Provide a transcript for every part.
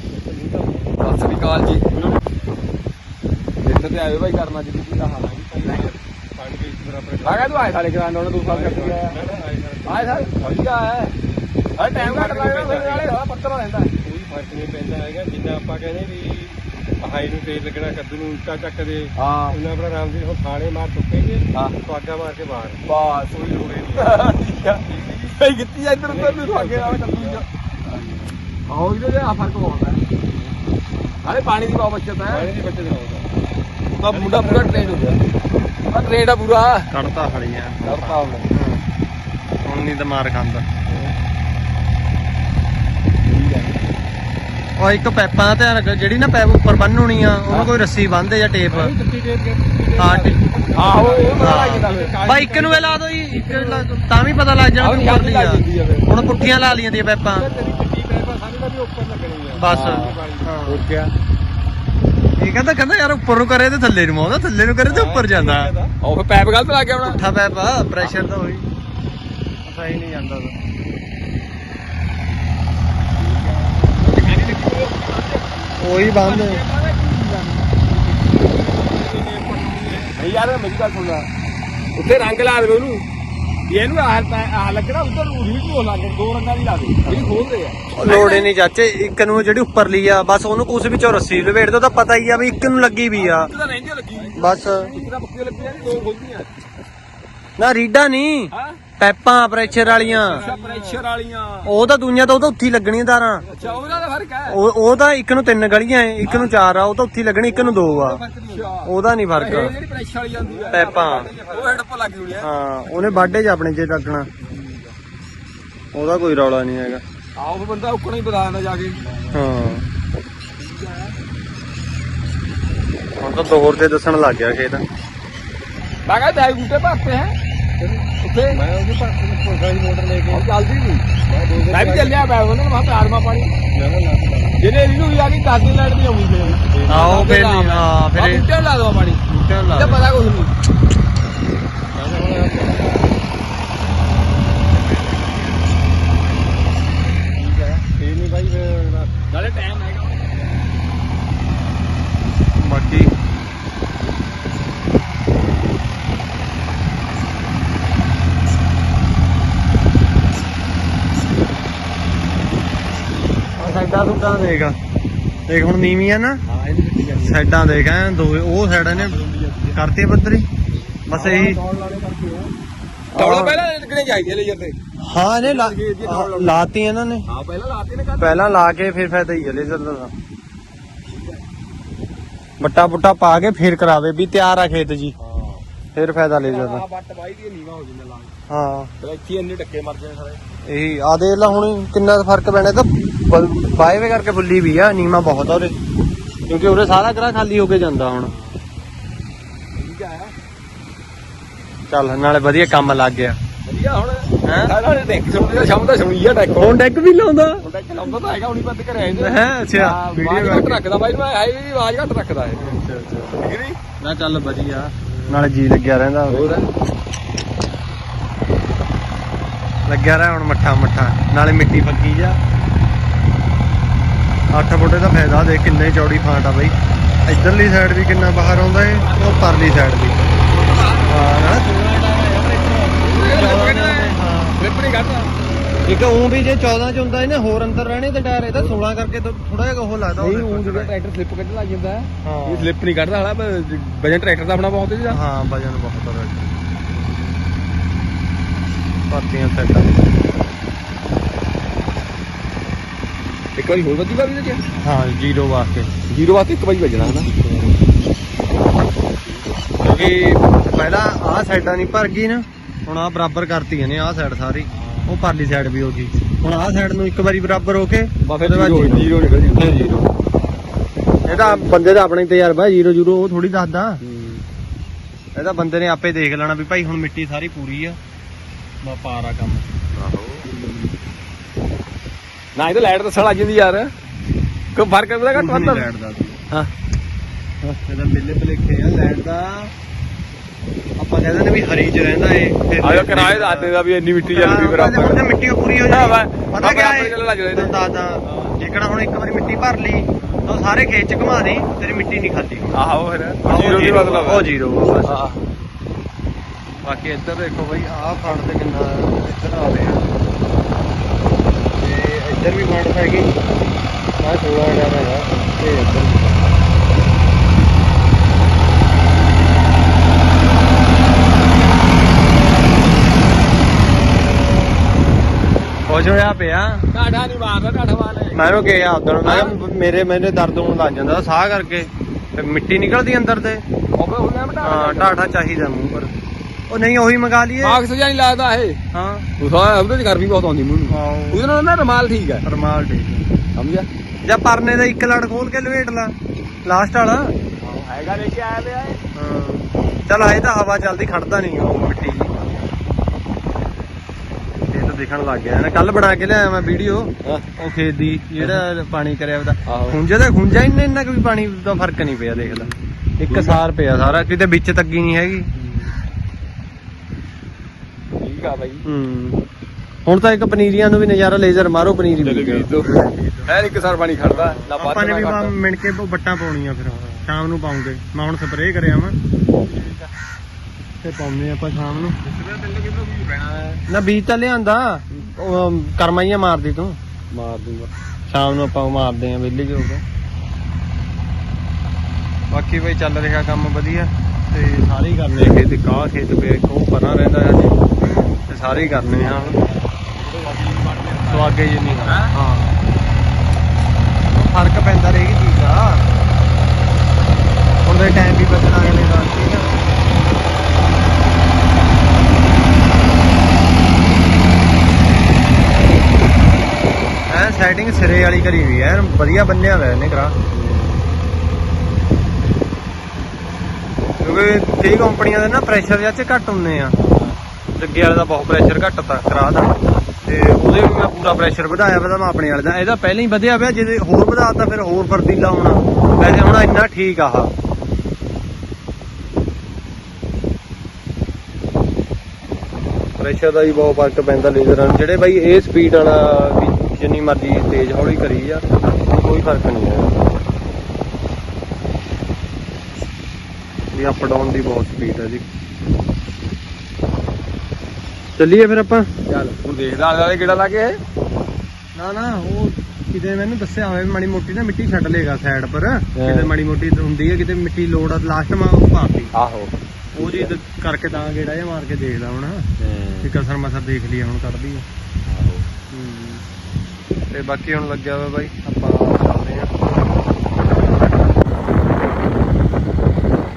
ਸਤਿ ਸ੍ਰੀ ਅਕਾਲ ਜੀ। ਇੱਥੇ ਤੇ ਆਏ ਭਾਈ ਕਰਨਾ ਜਿੱਦੀ ਕੀ ਹਾਲ ਹੈ ਪਾਣੀ ਦੇ ਬਰਾਬਰ ਆ ਗਿਆ ਤੂੰ ਆਏ ਸਾਲੇ ਗਰਾਂਡ ਉਹਨੇ ਦੂਸਰਾ ਕਰ ਦਿਆ ਆਏ ਸਾਲ ਵਧੀਆ ਹੈ। ਹਰ ਟਾਈਮ ਘੱਟ ਲੱਗਦਾ ਫਿਰ ਨਾਲੇ ਹਵਾ ਪੱਤਰਾ ਰਹਿੰਦਾ ਕੋਈ ਫ਼ਰਕ ਨਹੀਂ ਪੈਂਦਾ ਹੈਗਾ ਜਿੱਦਾਂ ਆਪਾਂ ਕਹਿੰਦੇ ਵੀ ਹਾਈ ਨੂੰ ਤੇਲ ਲੱਗਣਾ ਕੱਦੂ ਨੂੰ ਉੱਚਾ ਚੱਕਦੇ ਹਾਂ। ਉਹਨਾਂ ਆਪਣਾ ਰਾਮ ਜੀ ਹੁਣ ਥਾਣੇ ਮਾਰ ਚੁੱਕੇਗੇ ਹਾਂ। ਸੁਆਗਾ ਮਾਰ ਕੇ ਬਾਹਰ। ਬਸ। ਕੋਈ ਲੋੜ ਠੀਕ ਆ। ਕਈ ਕਿੱਤੀ ਇੱਧਰ ਉੱਧਰ ਨੂੰ ਭਾਗੇ ਨਾਲ ਕੱਦੂ ਜਾ ਆਓ ਇਹਦੇ ਆ ਫ਼ਰਕ ਪਾਉਂਦਾ ਨਾਲੇ ਪਾਣੀ ਦੀ ਬਹੁਤ ਬਚਤ ਪਾਣੀ ਹੈ ਦੀ ਬੱਚਤ ਹੋਊਗਾ ਉਹਦਾ ਮੁੰਡਾ ਪੂਰਾ ਟ੍ਰੇਨ ਹੋ ਗਿਆ। ਆ ਟ੍ਰੇਨ ਆ ਪੂਰਾ। ਕੱਢਤਾ ਫੜੀਆਂ ਕਰਤਾ ਉਹਨੇ ਹੁਣ ਨਹੀਂ ਦਿਮਾਗ ਖਾਂਦਾ। ਉਹ ਇੱਕ ਪੈਪਾਂ ਦਾ ਧਿਆਨ ਰੱਖ ਜਿਹੜੀ ਨਾ ਪੈਪ ਉੱਪਰ ਬੰਨਣੀ ਆ ਉਹਨੂੰ ਕੋਈ ਰੱਸੀ ਬੰਨ੍ਹਦੇ ਜਾਂ ਟੇਪ। ਹਾਂ ਆਹੋ ਉਹ ਜਾਂਦਾ ਬਾਈ ਇੱਕ ਨੂੰ ਲਾ ਦੋ ਜੀ ਇੱਕ ਤਾਂ ਵੀ ਪਤਾ ਲੱਗ ਜਾਣਾ ਵੀ ਉੱਪਰ ਦੀ ਆ। ਹੁਣ ਪੁੱਠੀਆਂ ਲਾ ਲੀਆਂ ਦੀਆਂ ਪੈਪਾਂ ਤੇਰੀ ਟੱਟੀ ਪੈਪ ਆ ਸਾਨੂੰ ਤਾਂ ਵੀ ਉੱਪਰ ਲੱਗਣੀ ਆ ਬਸ। ਹਾਂ। ਹੋ ਗਿਆ। ਇਹ ਕਹਿੰਦਾ ਕਹਿੰਦਾ ਯਾਰ ਉੱਪਰ ਨੂੰ ਕਰੇ ਤੇ ਥੱਲੇ ਨੂੰ ਆਉਂਦਾ ਥੱਲੇ ਨੂੰ ਕਰੇ ਤੇ ਉੱਪਰ ਜਾਂਦਾ। ਉਹ ਫਿਰ ਪੈਪ ਗਲਤ ਲਾ ਕੇ ਆਉਣਾ। ਪੁੱਠਾ ਪੈਪ ਆ ਪ੍ਰੈਸ਼ਰ ਤਾਂ ਹੋਈ ਸਹੀ ਨਹੀਂ ਜਾਂਦਾ ਉਹਦਾ। ਉਹੀ ਬੰਦ। ਯਾਰ ਮੇਰੀ ਗੱਲ ਸੁਣ ਲੈ। ਉੱਥੇ ਰੰਗ ਲਾ ਦੇਵੇ ਉਹਨੂੰ। ਇਹਨੂੰ ਆਹ ਆਹ ਲੱਗਣਾ ਉੱਧਰ ਉਰੀ ਨੂੰ ਲਾ ਕੇ ਦੋ ਰੰਗਾਂ ਦੀ ਲਾ ਦੇ। ਇਹ ਖੋਲਦੇ ਆ। ਲੋੜ ਹੀ ਨਹੀਂ ਚਾਚੇ ਇੱਕ ਨੂੰ ਜਿਹੜੀ ਉੱਪਰ ਲਈ ਆ ਬਸ ਉਹਨੂੰ ਕੁਛ ਵਿੱਚੋਂ ਰੱਸੀ ਲਵੇੜ ਦੋ ਤਾਂ ਪਤਾ ਹੀ ਆ ਵੀ ਇੱਕ ਨੂੰ ਲੱਗੀ ਵੀ ਆ। ਬਸ। ਇੱਕ ਤਾਂ ਪੱਕੇ ਲੱਗੀ ਜਾਂਦੀ ਦੋ ਖੋਲਦੀਆਂ ਨਾ ਰੀਡਾ ਨਹੀਂ ਹਾਂ। ਪੈਪਾਂ ਪ੍ਰੈਸ਼ਰ ਵਾਲੀਆਂ। ਅੱਛਾ ਪ੍ਰੈਸ਼ਰ ਵਾਲੀਆਂ। ਉਹ ਤਾਂ ਦੁਨੀਆ ਤਾਂ ਉਹ ਤਾਂ ਉੱਥੇ ਹੀ ਲੱਗਣੀਆਂ ਤਾਰਾਂ। ਅੱਛਾ ਉਹਦਾ ਤਾਂ ਫ਼ਰਕ ਹੈ। ਉਹ ਉਹ ਤਾਂ ਇੱਕ ਨੂੰ ਤਿੰਨ ਗਲੀਆਂ ਐ ਇੱਕ ਨੂੰ ਚਾਰ ਆ ਉਹ ਤਾਂ ਉੱਥੇ ਹੀ ਲੱਗਣੀ ਇੱਕ ਨੂੰ ਦੋ ਆ। ਉਹਦਾ ਨਹੀਂ ਫ਼ਰਕ। ਜਿਹੜੀ ਪ੍ਰੈਸ਼ਰ ਵਾਲੀ ਜਾਂਦੀ ਹੈ ਪੈਪਾਂ। ਉਹ ਹੈਡ ਉੱਪਰ ਲੱਗੀ ਹੋਣੀ ਹੈ ਹਾਂ ਉਹਨੇ ਬਾਡੇ 'ਚ ਆਪਣੇ 'ਚ ਲੱਗਣਾ ਉਹਦਾ ਕੋਈ ਰੌਲਾ ਨਹੀਂ ਹੈਗਾ। ਆਓ ਫਿਰ ਬੰਦਾ ਉੱਕਣਾ ਹੀ ਬਤਾ ਦਿੰਦਾ ਜਾ ਕੇ। ਹਾਂ। ਹੁਣ ਤਾਂ ਦੋਹਰ ਤੇ ਦੱਸਣ ਲੱਗ ਗਿਆ ਖੇਤ। ਮੈਂ ਕਹਿੰਦਾ ਦਾਈ ਬੂਟੇ ਭਰਤੇ ਹੈ। ਉੱਥੇ? ਮੈਂ ਉਹਦੇ ਪਾਸ ਕੋਸਾ ਦੀ ਮੋਟਰ ਲੈ ਕੇ ਚੱਲਦੀ ਨਹੀਂ ਮੈਂ ਦੋ ਦਿਨ ਮੈਂ ਵੀ ਚੱਲਿਆ ਮੈਂ ਉਹਨਾਂ ਨੂੰ ਮੈਂ ਆੜਮਾ ਪਾਣੀ ਨਾ ਜਿਹਨੇ ਇਹਨੂੰ ਵੀ ਆ ਗਈ 10 ਦਿਨ ਲੈਟ ਦੀ ਆਉਂਦੀ ਫਿਰ ਆਓ ਫਿਰ ਨਹੀਂ ਹਾਂ ਫਿਰ ਬੂਟੇ ਲਾ ਦਵਾ ਪਾਣੀ। ਬੂਟਿਆਂ ਨੂੰ ਲਾ ਦੇ। ਪਤਾ ਕੁਝ ਨਹੀਂ। ਠੀਕ ਹੈ ਇਹ ਨਹੀਂ ਭਾਈ ਫਿਰ ਨਾਲੇ ਟਾਈਮ ਹੈਗਾ ਬਾਕੀ ਆ ਸਾਈਡਾਂ ਸੁੱਡਾਂ ਦੇਖ। ਦੇਖ ਹੁਣ ਨੀਵੀਂ ਆ ਨਾ। ਹਾਂ ਜਾਂਦੀ ਸਾਈਡਾਂ ਦੇਖ ਐ ਦੋ ਉਹ ਸਾਈਡ ਨੇ ਕਰਤੀ ਪੱਧਰੀ। ਬਸ ਇਹੀ। ਤੌੜਾ ਪਹਿਲਾਂ ਲੱਗਣੇ ਚਾਹੀਦੇ ਲੇਜਰ ਤੇ? ਹਾਂ ਇਹਨੇ ਲਾ- ਲਾਤੀ ਇਹਨਾਂ ਨੇ। ਹਾਂ ਪਹਿਲਾਂ ਲਾਤੇ ਨੇ ਪਹਿਲਾਂ ਲਾ ਕੇ ਫਿਰ ਫਾਇਦਾ ਹੀ ਚਲੇ ਜਾਂਦਾ ਦਾ। ਬੱਟਾ ਬੁੱਟਾ ਪਾ ਕੇ ਫਿਰ ਕਰਾਵੇ ਵੀ ਤਿਆਰ ਆ ਖੇਤ ਜੀ। ਹਾਂ। ਫਿਰ ਫਾਇਦਾ ਲੈ ਜਾਂਦਾ ਆ ਬੱਟ ਬਾਈ ਦੀ ਨੀਵਾ ਹੋ ਜਿੰਨਾ ਲਾਂਗ ਹਾਂ। ਇੱਥੇ ਇੰਨੇ ਟੱਕੇ ਮਰ ਜਾਣੇ ਸਾਰੇ। ਇਹੀ ਆ ਦੇਖ ਲਾ ਹੁਣ ਕਿੰਨਾ ਫ਼ਰਕ ਪੈਣਾ ਇਹ ਤਾਂ ਬਾਏਵੇ ਕਰਕੇ ਫੁੱਲੀ ਵੀ ਆ ਨੀਮਾ ਬਹੁਤ ਆ ਉਹਦੇ। ਕਿਉਂਕਿ ਉਹਦੇ ਸਾਰਾ ਗਰਾ ਖਾਲੀ ਹੋ ਕੇ ਜਾਂਦਾ ਹੁਣ। ਠੀਕ ਆ ਚੱਲ ਨਾਲੇ ਵਧੀਆ ਕੰਮ ਲੱਗ ਗਿਆ। ਵਧੀਆ ਹੁਣ। ਹੈਂ? ਸਾਰਾ ਨੇ ਡੈਕ ਸੁਣਦੇ ਤਾਂ ਸ਼ਾਮ ਦਾ ਸੁਣੀ ਆ ਡੈਕ ਹੁਣ ਡੈਕ ਵੀ ਲਾਉਂਦਾ? ਹੁਣ ਡੈਕ ਲਾਉਂਦਾ ਤਾਂ ਹੈਗਾ ਹੁਣੀ ਬੰਦ ਕਰਿਆ ਇਹਨੇ। ਹੈ ਅੱਛਾ। ਵੀਡੀਓ ਘੱਟ ਰੱਖਦਾ ਬਾਈ ਮੈਂ ਹਾਈ ਵੀ ਆਵਾਜ਼ ਘੱਟ ਰੱਖਦਾ ਹੈ ਠੀਕ ਨਹੀਂ ਨਾ ਚੱਲ ਵਧੀਆ। ਨਾਲੇ ਜੀ ਲੱਗਿਆ ਰਹਿੰਦਾ। ਹੋਰ? ਲੱਗਿਆ ਰਿਹਾ ਹੁਣ ਮੱਠਾ ਮੱਠਾ ਨਾਲੇ ਮਿੱਟੀ ਪੱਕੀ ਜਾ 8 ਫੁੱਟੇ ਦਾ ਫਾਇਦਾ ਦੇ ਕਿੰਨੇ ਚੌੜੀ ਫਾਂਟ ਆ ਬਈ। ਇਧਰਲੀ ਸਾਈਡ ਵੀ ਕਿੰਨਾ ਬਾਹਰ ਆਉਂਦਾ ਏ ਉਹ ਪਰਲੀ ਸਾਈਡ ਵੀ। ਹਾਂ ਨਾ ਇੱਕ ਉਹ ਵੀ ਜੇ 14 ਚ ਹੁੰਦਾ ਇਹਨੇ ਹੋਰ ਅੰਦਰ ਰਹਿਣੇ ਤੇ ਟਾਇਰ ਇਹਦਾ 16 ਕਰਕੇ ਥੋੜਾ ਜਿਹਾ ਉਹ ਲੱਗਦਾ ਨਹੀਂ ਉਹ ਜਿਹੜਾ। ਟਰੈਕਟਰ ਸਲਿੱਪ ਕੱਢਣ ਲੱਗ ਜਾਂਦਾ ਹੈ ਹਾਂ। ਇਹ ਸਲਿੱਪ ਨਹੀਂ ਕੱਢਦਾ ਹਾਲਾ ਵਜਨ ਟਰੈਕਟਰ ਦਾ ਆਪਣਾ ਬਹੁਤ ਹੈ ਹਾਂ ਵਜਨ ਬਹੁਤ ਵੈਸੇ। ਭਰਤੀਆਂ ਸੈੱਟ ਇੱਕ ਵਾਰੀ ਹੋਰ ਵੱਧੀ ਵਾਰੀ ਨਾ ਹਾਂ ਜ਼ੀਰੋ ਵਾਸਤੇ। ਜ਼ੀਰੋ ਵਾਸਤੇ ਇੱਕ ਵਾਰੀ ਵੱਜਣਾ ਹਨਾ। ਕਿਉਂਕਿ ਪਹਿਲਾਂ ਆਹ ਸਾਈਡਾਂ ਨਹੀਂ ਭਰ ਗਈ ਨਾ ਹੁਣ ਆਹ ਬਰਾਬਰ ਕਰਤੀਆਂ ਨੇ ਆਹ ਸਾਈਡ ਸਾਰੀ। ਉਹ ਪਰਲੀ ਸਾਈਡ ਵੀ ਹੋ ਗਈ। ਹੁਣ ਆਹ ਸਾਈਡ ਨੂੰ ਇੱਕ ਵਾਰੀ ਬਰਾਬਰ ਹੋ ਕੇ ਬਸ ਜ਼ੀਰੋ ਨਿਕਲ ਜੂ ਜ਼ੀਰੋ। ਇਹ ਤਾਂ ਬੰਦੇ ਦਾ ਆਪਣੇ ਤਜਰਬਾ ਜ਼ੀਰੋ ਜ਼ੀਰੋ ਉਹ ਥੋੜੀ ਦੱਸਦਾ। ਇਹ ਤਾਂ ਬੰਦੇ ਨੇ ਆਪੇ ਦੇਖ ਲੈਣਾ ਵੀ ਭਾਈ ਹੁਣ ਮਿੱਟੀ ਸਾਰੀ ਪੂਰੀ ਆ। ਬਾ ਪਾਰਾ ਕੰਮ। ਨਾ ਇਹ ਤਾਂ ਲਾਈਟ ਦੱਸਣ ਲੱਗ ਜਾਂਦੀ ਯਾਰ। ਕੋਈ ਫ਼ਰਕ ਪਤਾ ਘੱਟ ਵੱਧਦਾ ਲਾਈਟ ਦਾ ਹਾਂ। ਇਹਦਾ ਬਿੱਲੇ ਭਲੇਖੇ ਆ ਲਾਈਟ ਦਾ। ਆਪਾਂ ਕਹਿੰਦੇ ਨੇ ਵੀ ਹਰੀ ਚ ਰਹਿੰਦਾ ਏ ਫਿਰ ਆਇਆ ਕਿਰਾਏ ਦੱਸਦੇ ਦਾ ਵੀ ਇੰਨੀ ਮਿੱਟੀ ਚੱਲ ਪਈ ਬਰਾਬਰ ਬਰਾਬਰ ਤੇ ਮਿੱਟੀ ਪੂਰੀ ਹੋ ਵਾ- ਪਤਾ ਕਿਆ ਜਾਂਦੇ ਨੇ। ਦੱਸਦਾ ਜੇਕਰ ਹੁਣ ਇੱਕ ਵਾਰੀ ਮਿੱਟੀ ਭਰ ਲਈ ਤਾਂ ਸਾਰੇ ਖੇਤ ਚ ਘੁਮਾ ਦੀ ਤੇਰੀ ਮਿੱਟੀ ਨਹੀਂ ਖਾਦੀ ਆਹੋ ਫਿਰ। ਜੀਰੋ ਦੀ ਮਤਲਬ ਉਹ ਜ਼ੀਰੋ ਬਸ। ਹਾਂ। ਬਾਕੀ ਇੱਧਰ ਦੇਖੋ ਬਈ ਆਹ ਫੰਡ ਤੇ ਕਿੰਨਾ ਇੱਧਰ ਆ ਰਿਹਾ ਤੇ ਇੱਧਰ ਵੀ ਫੰਡ ਪੈ ਗਈ। ਆਹ 16 ਹਜ਼ਾਰ ਹੈਗਾ ਤੇ ਇੱਧਰ। ਖੁਸ਼ ਹੋਇਆ ਪਿਆ? ਢਾਠਾ ਨਹੀਂ ਮਾਰਦਾ ਢਾਠਾ ਮਾਰਨੇ ਮੈਂ ਉਹ ਕਿਹਾ ਉਦੋਂ ਮੈਂ ਕਿਹਾ ਮੇਰੇ ਮੈਨੂੰ ਦਰਦ ਹੋਣ ਲੱਗ ਜਾਂਦਾ ਸਾਹ ਕਰਕੇ। ਤੇ ਮਿੱਟੀ ਨਿਕਲਦੀ ਅੰਦਰ ਤੇ। ਉਹ ਮੈਂ ਹਾਂ ਢਾਠਾ ਚਾਹੀਦਾ ਮੂੰਹ ਪਰ। ਉਹ ਨਹੀਂ ਉਹੀ ਮੰਗਾ ਲਈਏ। ਮਾਕਸ ਜਾਂ ਨਹੀਂ ਲੱਗਦਾ ਇਹ। ਹਾਂ। ਉਹ ਸਾਰਾ ਉਹਦੇ ਚ ਗਰਮੀ ਬਹੁਤ ਆਉਂਦੀ ਮੂੰਹ ਨੂੰ। ਆਹੋ। ਉਹਦੇ ਨਾਲ ਨਾ ਰਮਾਲ ਠੀਕ ਹੈ ਰਮਾਲ ਠੀਕ ਹੈ ਸਮਝਿਆ? ਜਾਂ ਪਰਨੇ ਦਾ ਇੱਕ ਲੜ ਖੋਲ ਕੇ ਲਵੇਟ ਲਾ ਲਾਸਟ ਵਾਲਾ। ਹੈਗਾ ਲੈ ਕੇ ਆਇਆ ਪਿਆ ਹਾਂ। ਚਲ ਆਏ ਤਾਂ ਹਵਾ ਚੱਲਦੀ ਖੜਦਾ ਨਹੀਂ ਉਹ ਮਿੱਟੀ ਜੀ। ਇਹ ਤਾਂ ਦਿਖਣ ਲੱਗ ਗਿਆ। ਨਾ ਕੱਲ ਬਣਾ ਕੇ ਲਿਆਇਆ ਮੈਂ ਵੀਡੀਓ। ਉਹ ਖੇਤ ਦੀ ਜਿਹੜਾ ਪਾਣੀ ਕਰਿਆ ਉਹਦਾ। ਆਹੋ। ਖੁੰਝਾ ਦਾ ਖੁੰਝਾ ਇੰਨੇ ਇੰਨਾ ਪਾਣੀ ਦਾ ਫ਼ਰਕ ਨਹੀਂ ਪਿਆ ਦੇਖ ਲੈ। ਇੱਕ ਸਾਰ ਪਿਆ ਸਾਰਾ ਕਿਤੇ ਵਿੱਚ ਤੱਗੀ ਨਹੀਂ ਹੈਗੀ। ਠੀਕ ਆ ਬਾਈ। ਹੂੰ। ਹੁਣ ਤਾਂ ਇੱਕ ਪਨੀਰੀਆਂ ਨੂੰ ਵੀ ਨਜ਼ਾਰਾ ਲੇਜ਼ਰ ਮਾਰੋ ਪਨੀਰੀ ਦੋ। ਹੈ ਇੱਕ ਸਾਰ ਪਾਣੀ ਖੜਦਾ ਨਾ ਆਪਾਂ ਨੇ ਵੀ। ਮਿਣ ਕੇ ਵੱਟਾਂ ਪਾਉਣੀਆਂ ਫਿਰ ਸ਼ਾਮ ਨੂੰ ਪਾਉਂਗੇ। ਮੈਂ ਹੁਣ ਸਪਰੇਅ ਕਰਿਆ ਵਾਂ। ਤੇ ਪਾਉਂਦੇ ਆਪਾਂ ਸ਼ਾਮ ਨੂੰ। ਨਾ ਬੀਜ ਤਾਂ ਲਿਆਂਦਾ। ਕਰਮਾਈਆਂ ਮਾਰਦੀ ਤੂੰ। ਮਾਰ ਦੂੰਗਾ। ਸ਼ਾਮ ਨੂੰ ਆਪਾਂ ਮਾਰਦੇ ਆਂ ਵਿਹਲੇ ਜੋ ਕੇ। ਬਾਕੀ ਬਈ ਚੱਲ ਰਿਹਾ ਕੰਮ ਵਧੀਆ ਤੇ ਸਾਰੇ ਹੀ ਕਰਨੇ ਆ ਖੇਤ। ਕਾਹ ਖੇਤ ਪੇ ਉਹ ਪਰਾਂ ਰਹਿੰਦਾ ਹੈ। ਜੀ ਤੇ ਸਾਰੇ ਹੀ ਕਰਨੇ ਆ। ਸੋ ਅੱਗੇ ਜੀ ਨਹੀਂ ਹਾਂ? ਫ਼ਰਕ ਪੈਂਦਾ ਰਹੇਗੀ ਚੀਜ਼ ਦਾ। ਹੁਣ ਦੇ ਟਾਈਮ ਵੀ ਬਚਣਾ ਅਗਲੇ ਦਾ ਠੀਕ ਆ। ਐ ਸੈਟਿੰਗ ਸਿਰੇ ਵਾਲੀ ਕਰੀ ਹੋਈ ਐ ਵਧੀਆ ਬੰਨਿਆ ਹੋਇਆ ਇਹਨੇ ਕਰਾ ਕਿਉਂਕਿ ਕਈ ਕੰਪਨੀਆਂ ਦੇ ਨਾ ਪ੍ਰੈਸ਼ਰ ਜਾਂ ਚ ਘੱਟ ਹੁੰਦੇ ਆ। ਲੱਗੇ ਵਾਲੇ ਦਾ ਬਹੁਤ ਪ੍ਰੈਸ਼ਰ ਘੱਟ ਤਾ, ਕਰਾ ਦਾ ਤੇ ਉਹਦੇ ਵੀ ਮੈਂ ਪੂਰਾ ਪ੍ਰੈਸ਼ਰ ਵਧਾਇਆ ਵਾ ਤਾਂ ਮੈਂ ਆਪਣੇ ਵਾਲੇ ਦਾ। ਇਹਦਾ ਪਹਿਲਾਂ ਹੀ ਵਧਿਆ ਪਿਆ ਜੇ ਹੋਰ ਵਧਾਤਾ ਫਿਰ ਹੋਰ ਫਰਦੀਲਾ ਹੋਣਾ ਵੈਸੇ ਹੁਣ ਇੰਨਾ ਠੀਕ ਆ ਆਹ। ਪ੍ਰੈਸ਼ਰ ਦਾ ਵੀ ਬਹੁਤ ਫ਼ਰਕ ਪੈਂਦਾ ਲੇਜ਼ਰਾਂ ਨੂੰ ਜਿਹੜੇ ਬਾਈ ਇਹ ਸਪੀਡ ਵਾਲਾ ਵੀ ਜਿੰਨੀ ਮਰਜ਼ੀ ਤੇਜ਼ ਹੌਲੀ ਕਰੀ ਆ, ਕੋਈ ਫ਼ਰਕ ਨਹੀਂ ਹੈ। ਵੀ ਅਪ ਡਾਊਨ ਦੀ ਬਹੁਤ ਸਪੀਡ ਹੈ ਜੀ। ਚੱਲੀਏ ਫਿਰ ਆਪਾਂ। ਚੱਲ ਹੁਣ ਦੇਖਦਾ ਆਲੇ ਵਾਲੇ ਕਿਹੜਾ ਲੱਗੇ। ਨਾ ਨਾ ਉਹ ਕਿਤੇ ਮੈਨੂੰ ਦੱਸਿਆ ਹੋਵੇ ਮਾੜੀ ਮੋਟੀ ਨਾ ਮਿੱਟੀ ਛੱਡ ਲੇਗਾ ਸਾਈਡ ਪਰ। ਕਿਤੇ ਮਾੜੀ ਮੋਟੀ ਹੁੰਦੀ ਹੈ ਕਿਤੇ ਮਿੱਟੀ ਲੋੜ ਆ ਲਾਸਟ ਮਾ ਉਹ ਪਾਤੀ। ਆਹੋ। ਉਹ ਜੀ ਕਰਕੇ ਤਾਂ ਗੇੜਾ ਜਿਹਾ ਮਾਰ ਕੇ ਦੇਖਦਾ ਹੁਣ। ਕਿ ਕਸਰ ਮਸਰ ਦੇਖ ਲਈ ਹੁਣ ਕੱਢਦੀ ਆ। ਤੇ ਬਾਕੀ ਹੁਣ ਲੱਗਿਆ ਵਾ ਬਾਈ ਆਪਾਂ ਚੱਲਦੇ ਆ।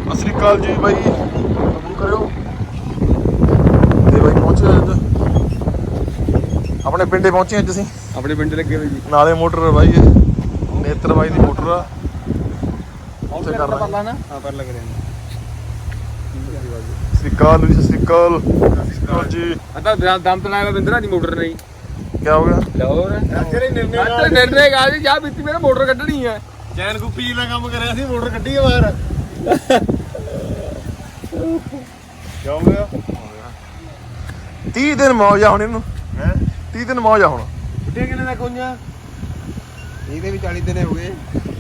ਸਤਿ ਸ੍ਰੀ ਅਕਾਲ ਜੀ ਬਾਈ। ਕਬੂਲ ਕਰਿਓ ਤੇ ਬਾਈ ਪਹੁੰਚੇ ਅੱਜ ਆਪਣੇ ਪਿੰਡੇ ਪਹੁੰਚੇ ਅੱਜ ਅਸੀਂ ਆਪਣੇ ਪਿੰਡ ਲੱਗੇ ਹੋਏ ਜੀ। ਨਾਲੇ ਮੋਟਰ ਬਾਈ ਇਹ ਨੇਤਰ ਬਾਈ ਦੀ ਮੋਟਰ ਆ। ਉੱਥੇ ਕਰ ਰਹੇ ਨਾ? ਹਾਂ ਪਰ ਲੱਗ ਰਿਹਾ ਸ੍ਰੀ ਅਕਾਲ ਜੀ ਸ੍ਰੀ ਅਕਾਲ। ਜੀ। ਅੱਧਾ ਦਮ ਤੋਂ ਲਾਇਆ ਬਿੰਦਰਾ ਦੀ ਮੋਟਰ ਨਹੀਂ। ਕੀ ਹੋ ਗਿਆ? ਲਓ ਰੇ ਤੇਰੇ ਨਿਰਣੇ ਨਾਲ ਨਿਰਣੇ ਗਾ ਜੀ ਜਾ ਬੀਤੀ ਮੇਰੇ ਮੋਟਰ ਕੱਢਣੀ ਹੈ ਚੈਨ ਗੁੱਪੀ ਦਾ ਕੰਮ ਕਰਿਆ ਸੀ ਮੋਟਰ ਕੱਢੀ ਬਾਹਰ। ਕੀ ਹੋ ਗਿਆ? 30 ਦਿਨ ਮੌਜ ਆ ਹੁਣ ਇਹਨੂੰ। ਹੈ 30 ਦਿਨ ਮੌਜ ਆ ਹੁਣ। ਕੁੱਟੇ ਕਿੰਨੇ ਦਾ ਕੋਈਆਂ ਇਹਦੇ ਵੀ 40 ਦਿਨ ਹੋ ਗਏ।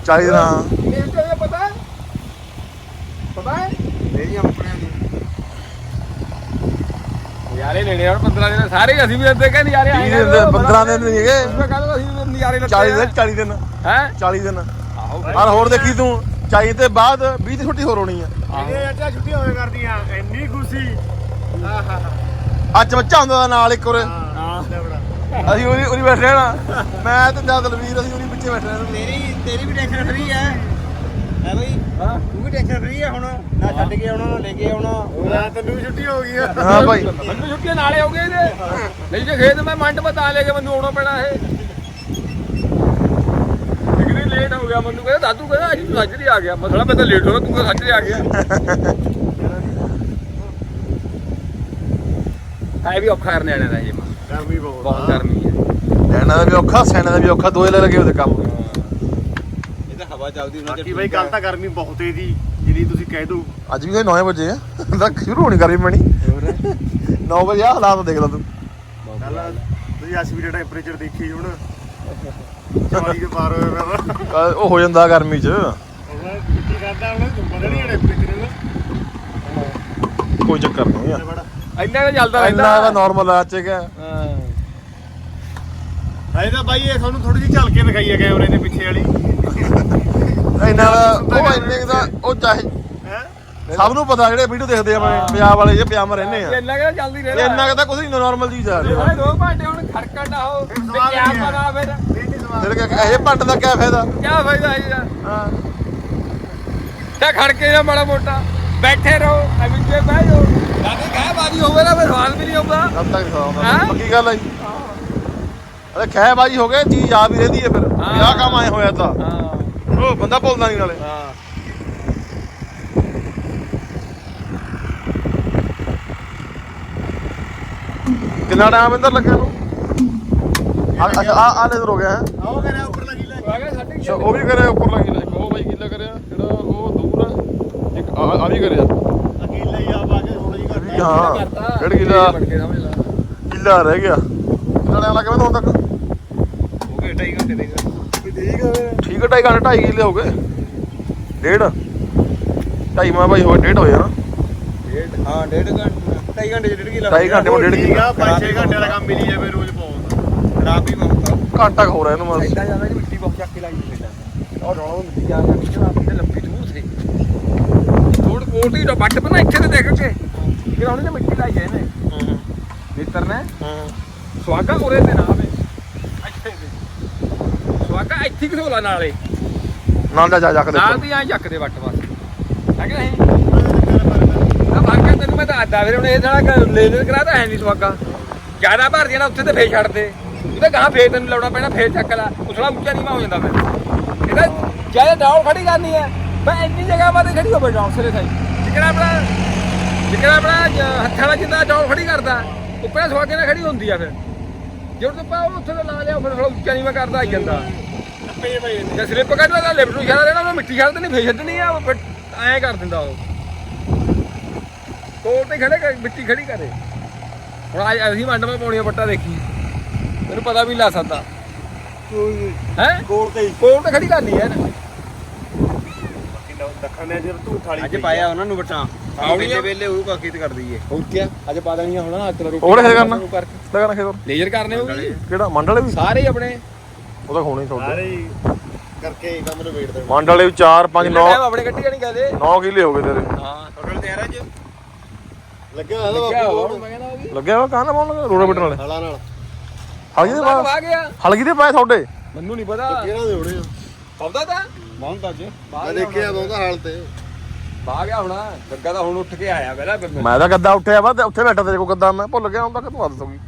40 ਦਿਨ ਹਾਂ। ਤੇ ਪਤਾ ਹੈ। ਪਤਾ ਹੈ? ਮੇਰੀ ਆਪਣਿਆਂ ਦੀ। ਯਾਰੇ ਨੇੜੇ ਹੁਣ 15 ਦਿਨ। ਸਾਰੇ ਅਸੀਂ ਵੀ ਇੱਥੇ ਕਹਿੰਦੇ ਯਾਰੇ 30 ਦਿਨ ਦੇ 15 ਦਿਨ ਨਹੀਂ ਹੈਗੇ। ਮੈਂ ਕਹਿੰਦਾ ਅਸੀਂ ਵੀ ਨਜ਼ਾਰੇ ਲੱਗੇ 40 ਦਿਨ 40 ਦਿਨ। ਹੈ? 40 ਦਿਨ। ਆਹੋ। ਔਰ ਹੋਰ ਦੇਖੀ ਤੂੰ 40 ਤੇ ਬਾਅਦ 20 ਦੀ ਛੁੱਟੀ ਹੋਰ ਹੋਣੀ ਆ। ਇਹਦੇ ਅੱਜਾ ਛੁੱਟੀ ਹੋਵੇ ਕਰਦੀਆਂ? ਇੰਨੀ ਖੁਸ਼ੀ। ਆਹਾ ਅੱਜ ਬੱਚਾ ਹੁੰਦਾ ਦਾ ਨਾਲ ਇੱਕ ਹੋਰ। ਹਾਂ। ਬੜਾ ਅਸੀਂ ਉਹਦੀ ਉਹਦੀ ਬੈਠੇ ਰਹਿਣਾ। ਮੈਂ ਤੇ ਜਦ ਦਲਵੀਰ ਅਸੀਂ ਉਹਦੀ ਪਿੱਛੇ ਬੈਠੇ ਰਹਿਣਾ। ਤੇਰੀ ਤੇਰੀ ਵੀ ਟੈਨਸ਼ਨ ਫਰੀ ਹੈ ਹੈ ਬਈ? ਹਾਂ। ਤੂੰ ਵੀ ਟੈਨਸ਼ਨ ਫਰੀ ਹੈ ਹੁਣ? ਨਾ ਛੱਡ ਕੇ ਆਉਣਾ ਨਾ ਲੈ ਕੇ ਆਉਣਾ। ਨਾ ਤੈਨੂੰ ਵੀ ਛੁੱਟੀ ਹੋ ਗਈ ਆ। ਹਾਂ ਭਾਈ। ਮੈਨੂੰ ਛੁੱਟੀਆਂ ਨਾਲੇ ਹੋ ਗਏ ਇਹਦੇ। ਨਹੀਂ ਜੇ ਖੇਤ ਮੈਂ ਮੰਡ ਬਤਾ ਲੈ ਕੇ ਮੈਨੂੰ ਆਉਣਾ ਪੈਣਾ ਇਹ। ਕਿੰਨੀ ਲੇਟ ਹੋ ਗਿਆ ਮੈਨੂੰ। ਕਹਿੰਦਾ ਦਾਦੂ ਕਹਿੰਦਾ ਅੱਜ ਤੂੰ ਸੱਜਰੀ ਆ ਗਿਆ। ਮਸਲਾ ਮੈਂ ਤਾਂ ਲੇਟ ਹੋ ਗਿਆ ਤੂੰ ਕਹਿੰਦਾ ਸੱਜਰੀ ਆ ਗਿਆ। ਹੈ ਵੀ ਔਖਾ ਕਰਨੇ ਆਣਾ ਦਾ ਇਹ। ਗਰਮੀ ਬਹੁਤ ਬਹੁਤ ਗਰਮੀ ਹੈ। ਲੈਣਾ ਦਾ ਵੀ ਔਖਾ ਸੈਣਾ ਦਾ ਵੀ ਔਖਾ ਦੋਏ ਲੈ ਲੱਗੇ ਉਹਦੇ ਕੰਮ। ਇਹ ਤਾਂ ਹਵਾ ਚੱਲਦੀ ਉਹਨਾਂ ਬਾਕੀ ਬਈ ਕੱਲ ਤਾਂ ਗਰਮੀ ਬਹੁਤ ਏ ਦੀ ਜਿਹੜੀ ਤੁਸੀਂ ਕਹਿ ਦੋ। ਅੱਜ ਵੀ 9 ਵਜੇ ਆ ਤੱਕ ਸ਼ੁਰੂ ਹੋਣੀ ਕਰੀ ਮਣੀ 9 ਵਜੇ ਆ ਹਾਲਾਤ ਦੇਖ ਲਾ ਤੂੰ। ਕੱਲ ਤੁਸੀਂ ਐਸਪੀ ਦਾ ਟੈਂਪਰੇਚਰ ਦੇਖੀ ਹੁਣ 40 ਦੇ ਪਾਰ ਹੋਇਆ ਉਹ ਹੋ ਜਾਂਦਾ ਗਰਮੀ ਚ। ਕਰਦਾ ਪਤਾ ਨਹੀਂ ਟੈਂਪਰੇਚਰ ਕੋਈ ਚੱਕਰ ਨਹੀਂ ਆ। ਬੜਾ ਇੰਨਾ ਤਾਂ ਚੱਲਦਾ ਇੰਨਾ ਦਾ ਨਾਰਮਲ ਆ ਚੇਗਾ ਹਾਂ। ਤਾਂ ਬਾਈ ਇਹ ਤੁਹਾਨੂੰ ਥੋੜੀ ਜਿਹੀ ਝਲਕੇ ਦਿਖਾਈ ਹੈ ਕੈਮਰੇ ਦੇ ਪਿੱਛੇ ਵਾਲੀ। ਇੰਨਾ ਦਾ ਉਹ ਇੰਨੇ ਦਾ ਉਹ ਚਾਹੇ ਹੈ? ਸਭ ਨੂੰ ਪਤਾ ਜਿਹੜੇ ਵੀਡੀਓ ਦੇਖਦੇ ਆ ਪੰਜਾਬ ਵਾਲੇ ਜੇ ਪੰਜਾਬ ਰਹਿੰਦੇ ਆ। ਇੰਨਾ ਕਿ ਚੱਲਦੀ ਇਹ ਰਹਿੰਦਾ। ਇੰਨਾ ਕੁ ਤਾਂ ਕੁਝ ਨਹੀਂ ਨਾਰਮਲ ਚੀਜ਼ ਆ ਭਾਈ ਦੋ ਘੰਟੇ ਹੁਣ ਖੜਕਣ ਨਾ ਹੋ ਤੇ ਸਵਾਦ ਕਿਆ ਨਹੀਂ ਹੈ। ਪਤਾ ਫਿਰ। ਇਹ ਨਹੀਂ ਸਵਾਲ ਫਿਰ ਕਿ ਇਹ ਭੱਟ ਦਾ ਕੀ ਫਾਇਦਾ? ਕਿਆ ਫਾਇਦਾ ਹੈ ਯਾਰ ਹਾਂ। ਤੇ ਖੜਕੇ ਨਾ ਮਾੜਾ ਮੋਟਾ। ਬੈਠੇ ਰਹੋ ਐਵੇਂ ਜੇ ਬਹਿ ਜਾਓ। ਲਾਗੇ ਕਹਿ ਬਾਜੀ ਹੋਵੇ ਨਾ ਫਿਰ ਸਵਾਲ ਵੀ ਨਹੀਂ ਆਉਂਦਾ। ਤਦ ਤੱਕ ਖਾਉਂਦਾ ਹੈਂ? ਪੱਕੀ ਗੱਲ ਹੈ ਜੀ। ਅਰੇ ਖਹਿ ਬਾਜੀ ਹੋ ਗਏ ਚੀਜ਼ ਆ ਵੀ ਰਹਿੰਦੀ ਹੈ ਫਿਰ। ਵੀ ਆਹ ਕੰਮ ਆਏ ਹੋਇਆ ਤਾਂ। ਹਾਂ। ਉਹ ਬੰਦਾ ਭੁੱਲਦਾ ਨਹੀਂ ਨਾਲੇ। ਹਾਂ। ਕਿੰਨਾ ਟਾਈਮ ਇੰਦਰ ਲੱਗਿਆ ਨੂੰ ਆ ਆ ਆ ਲੈ ਹੋ ਗਿਆ ਹੈ? ਆਓ ਕਰਿਆ ਉੱਪਰ ਲੱਗੀ ਲੈ। ਆ ਗਿਆ ਸਾਡੇ ਅੱਛਾ ਉਹ ਵੀ ਕਰਿਆ ਉੱਪਰ ਲੱਗੀ ਲੈ। ਉਹ ਬਾਈ ਕਿੱਲਾ ਕਰਿਆ ਜਿਹੜਾ ਉਹ ਦੂਰ ਹੈ ਇੱਕ ਆ ਆ ਵੀ ਕਰਿਆ ਅਕੀਲਾ ਹੀ ਆ ਪਾ ਕੇ ਥੋੜੀ ਜਿਹੀ ਘੱਟ ਹਾਂ ਡੇਢ ਕਿੱਲਾ ਕੇ ਰਹਿ ਗਿਆ। ਟਾਈਮ ਲੱਗਾ ਮੈਨੂੰ ਹੁਣ ਤੱਕ। ਹੋ ਗਏ 2.5 ਘੰਟੇ ਦੇ ਠੀਕ ਹੈ ਠੀਕ ਹੈ ਢਾਈ ਘੰਟੇ ਢਾਈ ਕਿੱਲੇ ਹੋ ਗਏ। ਡੇਢ। ਢਾਈ ਮਾ ਭਾਈ ਹੋ ਡੇਢ ਹੋਇਆ ਨਾ। ਹਾਂ ਡੇਢ ਘੰਟੇ। ਢਾਈ ਘੰਟੇ ਚ ਡੇਢ ਕਿਲਾ ਢਾਈ ਘੰਟੇ ਮਾ ਡੇਢ ਠੀਕ ਕਿੱਲਾ ਆ। 5-6 ਘੰਟੇ ਦਾ ਕੰਮ ਮਿਲੀ ਜਾਵੇ ਰੋਜ਼ ਪਾਉਂਦਾ ਖਰਾਬ ਵੀ ਬਹੁਤ ਆ। ਘੰਟਾ ਕੁ ਹੋ ਰਿਹਾ ਇਹਨੂੰ ਬਸ। ਇਦਾਂ ਜਾਂਦਾ ਜੀ ਮਿੱਟੀ ਬਹੁਤ ਚੱਕ ਕੇ ਲਾਈ ਸੀ ਔਰ ਰੌਲਾ ਮਿੱਟੀ ਜਾ ਕੇ ਨਿਕਲ ਆਪਣੀ ਤੇ ਲੰਬੀ ਦੂਰ ਸੀ। ਥੋੜ ਕੋਟੀ ਦਾ ਵੱਟ ਬਣਾ ਇੱਥੇ ਤੇ ਦੇਖ ਕੇ। ਕਿ ਉਹਨੇ ਮਿੱਟੀ ਲਾਈ ਹੈ ਇਹਨੇ। ਮਿੱਤਰ ਨੇ। ਸਵਾਗਾ ਉਰੇ ਤੇ ਨਾ ਆਵੇ ਇੱਥੇ ਤੇ ਸਵਾਗਾ ਇੱਥੇ ਕਿਥੋਂ ਲਾ ਨਾਲੇ ਨਾਲ ਜਾ ਜਾ ਜਾ ਕੇ ਨਾਲ ਦੀ ਐਂ ਚੱਕ ਦੇ ਵੱਟ ਬਸ। ਹੈ ਕਿ ਨਹੀਂ? ਨਾ ਭਾਗਾ ਤੈਨੂੰ ਮੈਂ ਦੱਸਦਾ ਫਿਰ ਹੁਣ ਇਹ ਸਾਲਾ ਲੈ ਲੈ ਕਰਾ ਤਾਂ ਹੈ ਨਹੀਂ ਸਵਾਗਾ ਜ਼ਿਆਦਾ ਭਰ ਜਾਣਾ ਉੱਥੇ ਤੇ ਫੇਰ ਛੱਡ ਦੇ। ਉਹਦੇ ਗਾਂ ਫੇਰ ਤੈਨੂੰ ਲਾਉਣਾ ਪੈਣਾ ਫੇਰ ਚੱਕ ਲਾ। ਉਸਲਾ ਉੱਚਾ ਨੀਵਾ ਹੋ ਜਾਂਦਾ ਫਿਰ। ਇਹਦਾ ਜ਼ਿਆਦਾ ਡਾਉਨ ਖੜੀ ਕਰਨੀ ਹੈ। ਮੈਂ ਇੰਨੀ ਜਗ੍ਹਾ ਬਾਤੇ ਖੜੀ ਹੋਵੇ ਡਾਉਨ ਸਿਰੇ ਸਾਈ ਜਿਕੜਾ ਆਪਣਾ ਜਿਕੜਾ ਆਪਣਾ ਜ- ਹੱਥਾਂ ਨਾਲ ਜਿੱਦਾਂ ਡਾਉਨ ਖੜੀ ਕਰਦਾ ਉੱਪਰ ਸਵਾਗੇ ਨਾਲ ਖੜੀ ਹੁੰਦੀ ਆ ਫਿਰ। ਜੇ ਉਹ ਪਾ ਉਹ ਉੱਥੇ ਤੋਂ ਲਾ ਲਿਆ ਫਿਰ ਥੋੜਾ ਉੱਚਾ ਨੀਵਾ ਕਰਦਾ ਆਈ ਜਾਂਦਾ। ਪਏ ਪਏ ਜੇ ਸਲਿੱਪ ਕੱਢਦਾ ਤਾਂ ਲਿਫਟ ਨੂੰ ਛੱਡ ਦੇਣਾ ਉਹ ਮਿੱਟੀ ਛੱਡ ਦੇਣੀ ਫੇਰ ਛੱਡਣੀ ਆ ਉਹ ਫਿਰ ਐਂ ਕਰ ਦਿੰਦਾ ਉਹ। ਕੋਲ ਤੇ ਖੜੇ ਕਰ ਮਿੱਟੀ ਖੜੀ ਕਰੇ। ਹੁਣ ਅੱਜ ਅਸੀਂ ਮੰਡ ਮੇ ਪਾਉਣੀਆਂ ਵੱਟਾ ਦੇਖੀ। ਤੈਨੂੰ ਪਤਾ ਵੀ ਨੀ ਲਾ ਸਕਦਾ। ਹੈ? ਕੋਲ ਤੇ ਹੀ। ਕੋਲ ਤੇ ਖੜੀ ਕਰਨੀ ਹੈ ਨਾ ਦੱਖਣ ਨੇ ਜਰ ਧੂਠ ਵਾਲੀ ਅੱਜ ਪਾਇਆ ਉਹਨਾਂ ਨੂੰ ਵਟਾਂ ਆਉਣੀ ਆ। ਵੇਲੇ ਵੇਲੇ ਉਹ ਕਾਕੀ ਤੇ ਕਰ ਦਈਏ। ਹੋਰ ਕੀ ਅੱਜ ਪਾ ਦੇਣੀਆਂ ਹੁਣ ਹੱਥ ਨਾਲ ਹੋਰ ਇਹ ਕਰਨਾ? ਲਗਾਣਾ ਖੇਤਰ ਲੇਜ਼ਰ ਕਰਨੇ ਹੋਊਗੀ ਕਿਹੜਾ ਮੰਡ ਵਾਲੇ ਵੀ। ਸਾਰੇ ਹੀ ਆਪਣੇ। ਉਹ ਤਾਂ ਹੋਣੇ ਤੁਹਾਡੇ ਸਾਰੇ ਹੀ ਕਰਕੇ ਕੰਮ ਨੂੰ ਵੇਟ ਦੇਣਾ। ਮੰਡ ਵਾਲੇ ਵੀ 4 5 9 ਟਾਈਮ ਆਪਣੇ ਕੱਢੀ ਜਾਣੀ ਕਹਦੇ 9 ਕਿੱਲੇ ਹੋ ਗਏ ਤੇਰੇ। ਹਾਂ। ਟੋਟਲ ਤੇ ਯਾਰ ਅੱਜ? ਲੱਗਿਆ ਹੋਇਆ ਤਾਂ ਕਿਆ ਬਾਪੂ ਹੋਰ? ਕੋਲ ਮੈਂ ਕਹਿੰਦਾ ਉਹ ਵੀ। ਲੱਗਿਆ ਵਾ ਕਾਹਨਾ ਪਾਉਣ ਲੱਗਾ? ਰੋੜਾ ਬਿਟਣ ਵਾਲੇ। ਹਲਾ ਨਾਲ। ਹਲਕੀ ਦੇ ਉਹਦਾ ਪਾ। ਵਾ ਗਿਆ। ਹਲਕੀ ਦੇ ਪਾਏ ਤੁਹਾਡੇ। ਮੈਨੂੰ ਨਹੀਂ ਪਤਾ। ਕਿਹਨਾਂ ਦੇ ਹੋਣੇ ਆ? ਪੌਦਾ ਤਾਂ। ਬਹੁਤ ਅੱਜ। ਮੈਂ ਦੇਖਿਆ ਬਹੁਤਾ ਹਾਲ ਤੇ। ਬਾਗ ਗਿਆ ਹੋਣਾ ਗੱਗਾ ਤਾਂ ਹੁਣ ਉੱਠ ਕੇ ਆਇਆ ਪਹਿਲਾਂ ਫਿਰ ਮੈਂ। ਤਾਂ ਗੱਦਾ ਉੱਠਿਆ ਵਾ ਤੇ ਉੱਥੇ ਬੈਠਾ ਤੇਰੇ ਕੋਲ ਗੱਦਾ ਮੈਂ ਭੁੱਲ ਗਿਆ ਹੁਣ ਤੱਕ ਤੂੰ ਆਦਤ ਹੋ ਗਈ।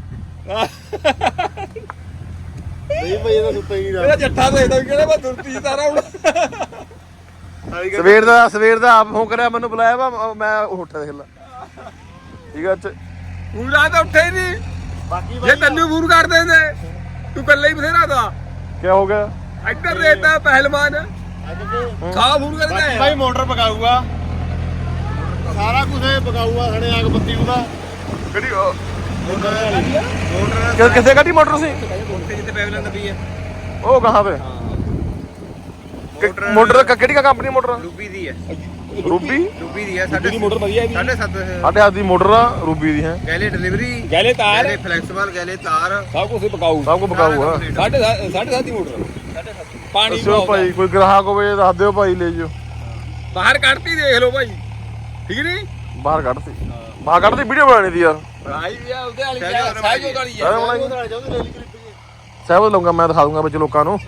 ਨਹੀਂ ਭਾਈ ਇਹਦਾ ਸੁੱਤਾ ਹੀ ਨਹੀਂ ਇਹਦਾ ਜੱਠਾ ਦੇਖਦਾ ਵੀ ਕਿਹੜਾ ਮੈਂ ਦੁਰਤੀ ਸਾਰਾ ਹੁਣ। ਸਵੇਰ ਦਾ ਸਵੇਰ ਦਾ ਆਪ ਫੋਨ ਕਰਿਆ ਮੈਨੂੰ ਬੁਲਾਇਆ ਵਾ ਮ- ਉੱਠਿਆ ਦੇਖ ਲਾ। ਠੀਕ ਹੈ ਅੱਛਾ ਪੂਰਾ ਤਾਂ ਉੱਠੇ ਹੀ ਨਹੀਂ। ਬਾਕੀ ਜੇ ਤੈਨੂੰ ਫੋਨ ਕਰ ਦਿੰਦੇ ਤੂੰ ਇਕੱਲੇ ਹੀ ਬਥੇਰਾ ਦਾ। ਕੀ ਹੋ ਗਿਆ? ਇੱਧਰ ਦੇਤਾ ਪਹਿਲਵਾਨ। ਖਾ ਫੋਨ ਕਰਦਾ ਹੈ। ਭਾਈ ਮੋਟਰ ਪਕਾਊਗਾ। ਸਾਰਾ ਕੁਝ ਇਹ ਪਕਾਊਗਾ ਸਾਡੇ ਆਗ ਬੱਤੀ ਉਹਦਾ ਕਿਹੜੀ ਕਿ- ਕਿਸੇ ਗੱਡੀ ਮੋਟਰ ਸੀ? ਉੱਥੇ ਜਿੱਥੇ ਪੈਵਲਨ ਦਬੀ ਹੈ ਉਹ ਕਹਾਂ ਕਿ- ਮੋਟਰ ਕ- ਕਿਹੜੀ ਕੰਪਨੀ ਮੋਟਰ? ਰੂਬੀ ਦੀ ਹੈ। ਰੂਬੀ? ਰੂਬੀ ਦੀ ਹੈ ਸਾਡੇ ਮੋਟਰ ਵਧੀਆ ਹੈ ਸਾਢੇ ਸੱਤ ਸਾਡੇ ਹੱਥ ਦੀ ਮੋਟਰ ਆ ਰੂਬੀ ਦੀ ਹੈ। ਗੈਲੇ ਡਿਲੀਵਰੀ ਗੈਲੇ ਤਾਰ। ਗੈਲੇ ਫਲੈਕਸੀਬਲ ਗੈਲੇ ਤਾਰ। ਸਭ ਕੁਝ ਪਕਾਊ। ਸਭ ਕੋ ਬਕਾਊ ਆ। ਸਾਢੇ ਸੱਤ- ਸਾਢੇ ਸੱਤ ਦੀ ਮੋਟਰ ਪਾਣੀ ਦੱਸਿਓ ਬਹੁਤ ਭਾਈ ਕੋਈ ਗ੍ਰਾਹਕ ਹੋਵੇ ਦੱਸ ਦਿਓ ਭਾਈ ਲੈ ਜਿਓ। ਬਾਹਰ ਕੱਢਤੀ ਦੇਖ ਲਓ ਭਾਈ। ਠੀਕ ਨਹੀਂ? ਬਾਹਰ ਕੱਢਤੀ। ਬਾਹਰ ਕੱਢਤੀ ਵੀਡੀਓ ਬਣਾਣੀ ਦੀ ਯਾਰ। ਆਈ ਵੀ ਆ ਉਹਦੇ ਵਾਲੀ ਸਹਿਜੋਤ ਵਾਲੀ ਸਾਰਾ ਹੈ ਬਣਾਈ। ਉਹਦਾ ਚਾਹੁੰਦੇ ਰੈਲੀ ਕਲਿੱਪ ਸਹਿਬ ਲਊਂਗਾ ਮੈਂ ਦਿਖਾ ਦੂੰਗਾ ਵਿੱਚ ਲੋਕਾਂ ਨੂੰ।